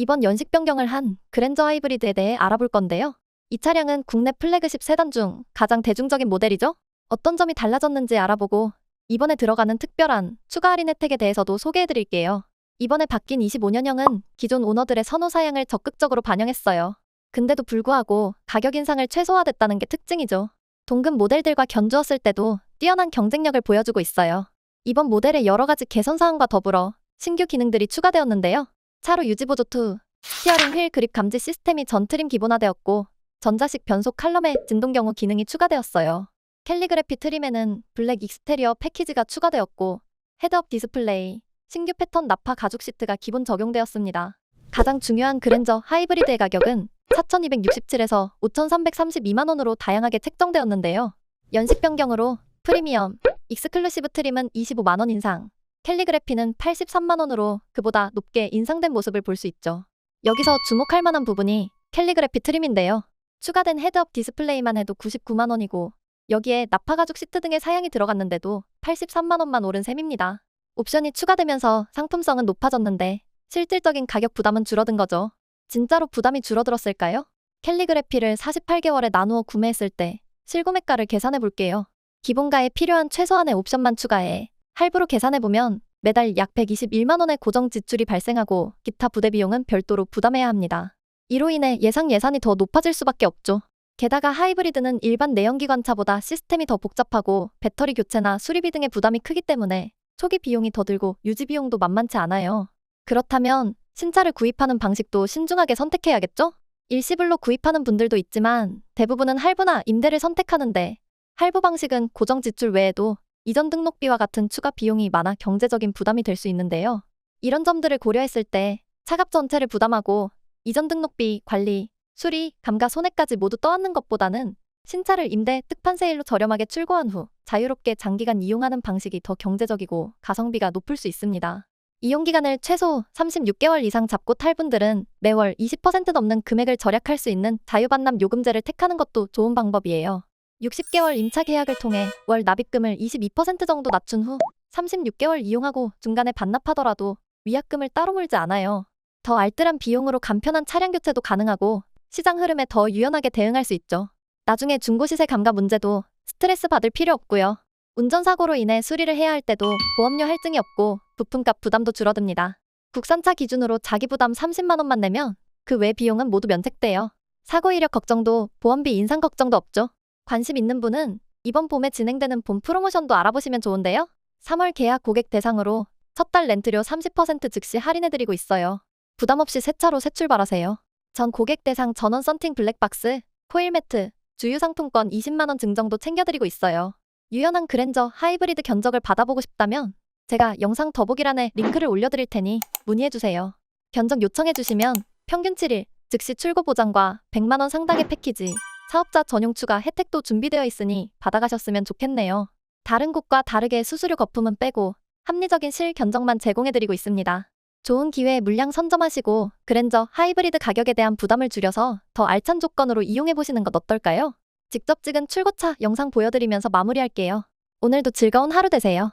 이번 연식 변경을 한 그랜저 하이브리드에 대해 알아볼 건데요. 이 차량은 국내 플래그십 세단 중 가장 대중적인 모델이죠. 어떤 점이 달라졌는지 알아보고 이번에 들어가는 특별한 추가 할인 혜택에 대해서도 소개해 드릴게요. 이번에 바뀐 25년형은 기존 오너들의 선호 사양을 적극적으로 반영했어요. 근데도 불구하고 가격 인상을 최소화됐다는 게 특징이죠. 동급 모델들과 견주었을 때도 뛰어난 경쟁력을 보여주고 있어요. 이번 모델의 여러 가지 개선 사항과 더불어 신규 기능들이 추가되었는데요. 차로 유지보조 2, 스티어링 휠 그립 감지 시스템이 전 트림 기본화되었고 전자식 변속 칼럼의 진동 경우 기능이 추가되었어요. 캘리그래피 트림에는 블랙 익스테리어 패키지가 추가되었고 헤드업 디스플레이, 신규 패턴 나파 가죽 시트가 기본 적용되었습니다. 가장 중요한 그랜저 하이브리드의 가격은 4,267에서 5,332만 원으로 다양하게 책정되었는데요. 연식 변경으로 프리미엄, 익스클루시브 트림은 25만 원 인상, 캘리그래피는 83만 원으로 그보다 높게 인상된 모습을 볼 수 있죠. 여기서 주목할 만한 부분이 캘리그래피 트림인데요. 추가된 헤드업 디스플레이만 해도 99만 원이고 여기에 나파 가죽 시트 등의 사양이 들어갔는데도 83만 원만 오른 셈입니다. 옵션이 추가되면서 상품성은 높아졌는데 실질적인 가격 부담은 줄어든 거죠. 진짜로 부담이 줄어들었을까요? 캘리그래피를 48개월에 나누어 구매했을 때 실구매가를 계산해 볼게요. 기본가에 필요한 최소한의 옵션만 추가해 할부로 계산해보면 매달 약 121만 원의 고정 지출이 발생하고 기타 부대 비용은 별도로 부담해야 합니다. 이로 인해 예상 예산이 더 높아질 수밖에 없죠. 게다가 하이브리드는 일반 내연기관차보다 시스템이 더 복잡하고 배터리 교체나 수리비 등의 부담이 크기 때문에 초기 비용이 더 들고 유지 비용도 만만치 않아요. 그렇다면 신차를 구입하는 방식도 신중하게 선택해야겠죠? 일시불로 구입하는 분들도 있지만 대부분은 할부나 임대를 선택하는데 할부 방식은 고정 지출 외에도 이전 등록비와 같은 추가 비용이 많아 경제적인 부담이 될 수 있는데요. 이런 점들을 고려했을 때 차값 전체를 부담하고 이전 등록비, 관리, 수리, 감가 손해까지 모두 떠안는 것보다는 신차를 임대, 특판 세일로 저렴하게 출고한 후 자유롭게 장기간 이용하는 방식이 더 경제적이고 가성비가 높을 수 있습니다. 이용 기간을 최소 36개월 이상 잡고 탈 분들은 매월 20% 넘는 금액을 절약할 수 있는 자유반납 요금제를 택하는 것도 좋은 방법이에요. 60개월 임차 계약을 통해 월 납입금을 22% 정도 낮춘 후 36개월 이용하고 중간에 반납하더라도 위약금을 따로 물지 않아요. 더 알뜰한 비용으로 간편한 차량 교체도 가능하고 시장 흐름에 더 유연하게 대응할 수 있죠. 나중에 중고 시세 감가 문제도 스트레스 받을 필요 없고요. 운전사고로 인해 수리를 해야 할 때도 보험료 할증이 없고 부품값 부담도 줄어듭니다. 국산차 기준으로 자기 부담 30만 원만 내면 그 외 비용은 모두 면책돼요. 사고 이력 걱정도 보험비 인상 걱정도 없죠. 관심 있는 분은 이번 봄에 진행되는 봄 프로모션도 알아보시면 좋은데요. 3월 계약 고객 대상으로 첫 달 렌트료 30% 즉시 할인해드리고 있어요. 부담 없이 새 차로 새 출발하세요. 전 고객 대상 전원 썬팅 블랙박스, 코일 매트, 주유 상품권 20만원 증정도 챙겨드리고 있어요. 유연한 그랜저 하이브리드 견적을 받아보고 싶다면 제가 영상 더보기란에 링크를 올려드릴 테니 문의해주세요. 견적 요청해주시면 평균 7일, 즉시 출고 보장과 100만원 상당의 패키지, 사업자 전용 추가 혜택도 준비되어 있으니 받아가셨으면 좋겠네요. 다른 곳과 다르게 수수료 거품은 빼고 합리적인 실 견적만 제공해드리고 있습니다. 좋은 기회에 물량 선점하시고 그랜저 하이브리드 가격에 대한 부담을 줄여서 더 알찬 조건으로 이용해보시는 것 어떨까요? 직접 찍은 출고차 영상 보여드리면서 마무리할게요. 오늘도 즐거운 하루 되세요.